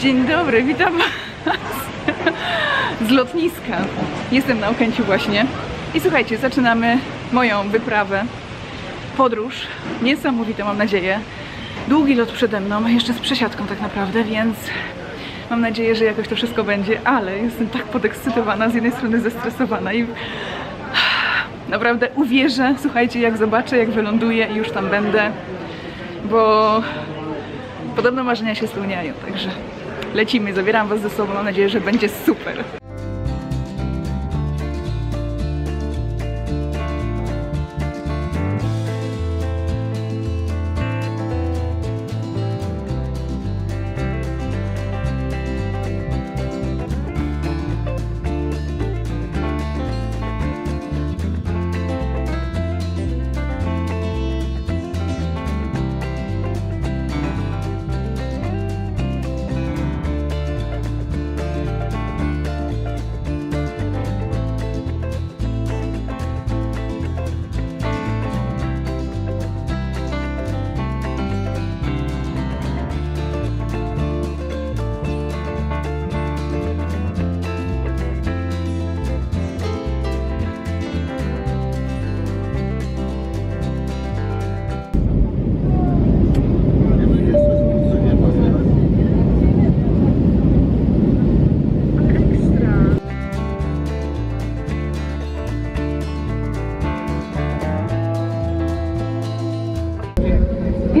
Dzień dobry, witam Was z lotniska. Jestem na Okęciu właśnie. I słuchajcie, zaczynamy moją wyprawę, podróż. Niesamowitą, mam nadzieję. Długi lot przede mną, jeszcze z przesiadką tak naprawdę, więc mam nadzieję, że jakoś to wszystko będzie, ale jestem tak podekscytowana, z jednej strony zestresowana i naprawdę uwierzę, słuchajcie, jak zobaczę, jak wyląduję i już tam będę, bo podobno marzenia się spełniają, także lecimy, zabieram Was ze sobą, mam nadzieję, że będzie super.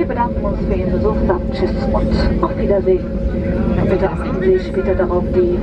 Wir bedanken uns für Ihren Besuch, sagen Tschüss und auf Wiedersehen. Bitte achten Sie später darauf, die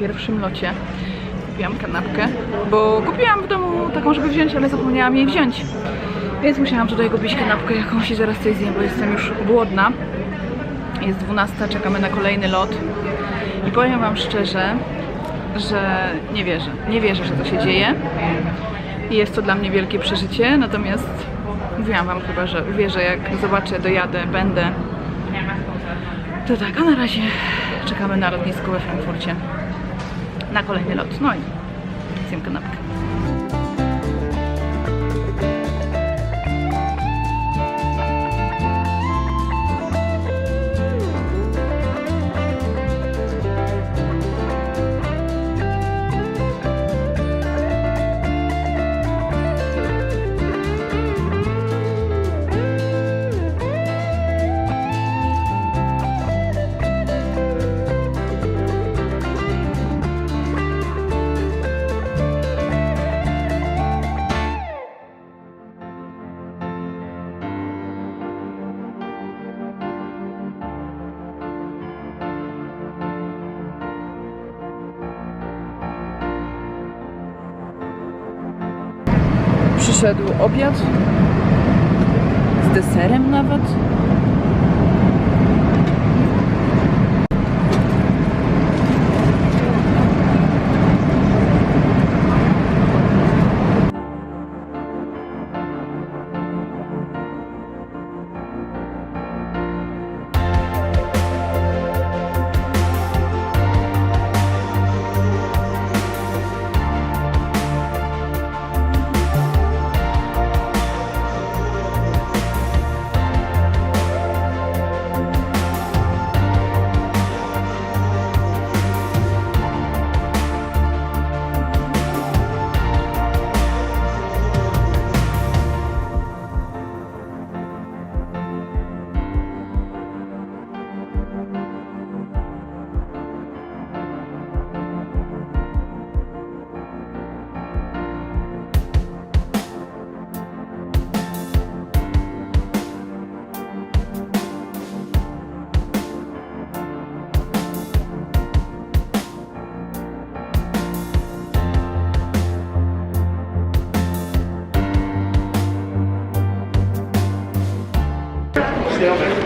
pierwszym locie. Kupiłam kanapkę, bo kupiłam w domu taką, żeby wziąć, ale zapomniałam jej wziąć. Więc musiałam tutaj kupić kanapkę jakąś i zaraz coś zjem, bo jestem już głodna. Jest 12, czekamy na kolejny lot. I powiem Wam szczerze, że nie wierzę. Nie wierzę, że to się dzieje. I jest to dla mnie wielkie przeżycie, natomiast mówiłam Wam chyba, że uwierzę, jak zobaczę, dojadę, będę. To tak, a na razie czekamy na lotnisku we Frankfurcie na kolejny lot. No i zjem kanapkę. Przyszedł obiad z deserem nawet.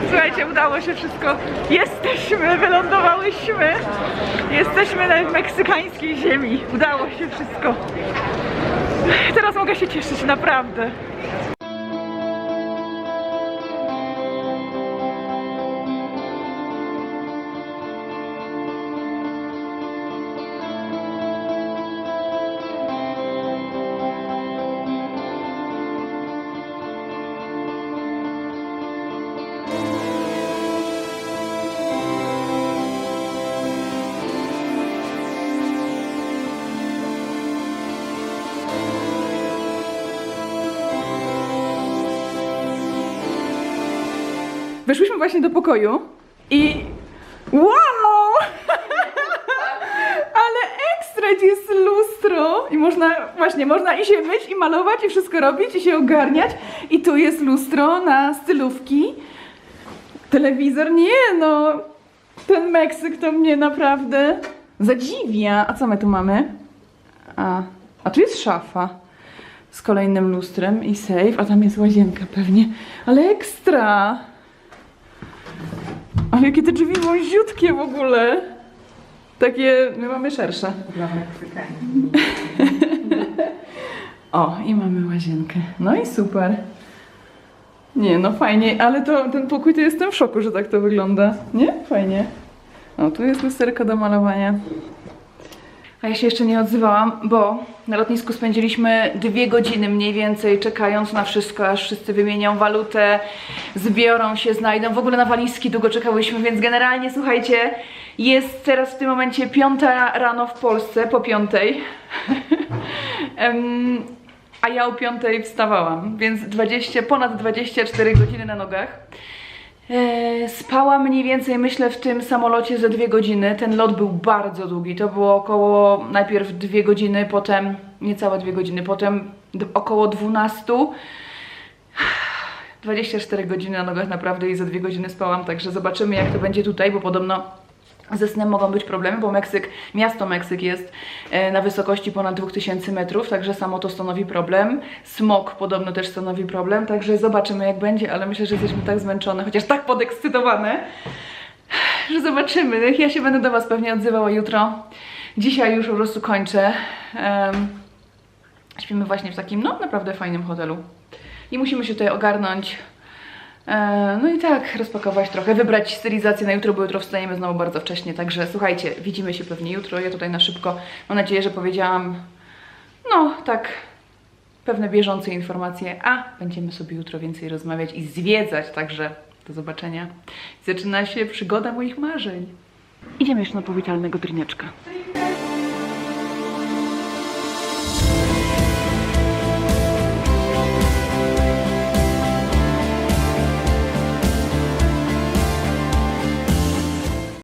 Słuchajcie, udało się wszystko. Jesteśmy, wylądowałyśmy. Jesteśmy na meksykańskiej ziemi. Udało się wszystko. Teraz mogę się cieszyć naprawdę. Weszłyśmy właśnie do pokoju i wow! Ale ekstra, gdzie jest lustro i można, właśnie, można i się myć, i malować, i wszystko robić, i się ogarniać. I tu jest lustro na stylówki. Telewizor, nie no, ten Meksyk to mnie naprawdę zadziwia. A co my tu mamy? A, a tu jest szafa z kolejnym lustrem i safe, a tam jest łazienka pewnie. Ale ekstra! Ale jakie te drzwi wąziutkie w ogóle. Takie, my mamy szersze. O, i mamy łazienkę. No i super. Nie, no fajnie, ale to ten pokój to jestem w szoku, że tak to wygląda. Nie? Fajnie. O, tu jest lusterko do malowania. A ja się jeszcze nie odzywałam, bo na lotnisku spędziliśmy dwie godziny mniej więcej czekając na wszystko, aż wszyscy wymienią walutę, zbiorą się, znajdą. W ogóle na walizki długo czekałyśmy, więc generalnie słuchajcie, jest teraz w tym momencie piąta rano w Polsce, po piątej. A ja o piątej wstawałam, więc 20, ponad 24 godziny na nogach. E, spałam mniej więcej, myślę, w tym samolocie ze dwie godziny. Ten lot był bardzo długi. To było około najpierw dwie godziny, potem niecałe dwie godziny, potem około 12. 24 godziny na nogach naprawdę i za dwie godziny spałam, także zobaczymy jak to będzie tutaj, bo podobno ze snem mogą być problemy, bo Meksyk, miasto Meksyk jest e, na wysokości ponad 2000 metrów, także samo to stanowi problem. Smog podobno też stanowi problem, także zobaczymy jak będzie, ale myślę, że jesteśmy tak zmęczone, chociaż tak podekscytowane, że zobaczymy. Ja się będę do Was pewnie odzywała jutro. Dzisiaj już po prostu kończę. Em, śpimy właśnie w takim, no naprawdę fajnym hotelu. I musimy się tutaj ogarnąć. E, No i tak, rozpakować trochę, wybrać stylizację na jutro, bo jutro wstajemy znowu bardzo wcześnie. Także słuchajcie, widzimy się pewnie jutro. Ja tutaj na szybko, mam nadzieję, że powiedziałam, no tak, pewne bieżące informacje, a będziemy sobie jutro więcej rozmawiać i zwiedzać. Także do zobaczenia. Zaczyna się przygoda moich marzeń. Idziemy jeszcze na powitalnego drineczka.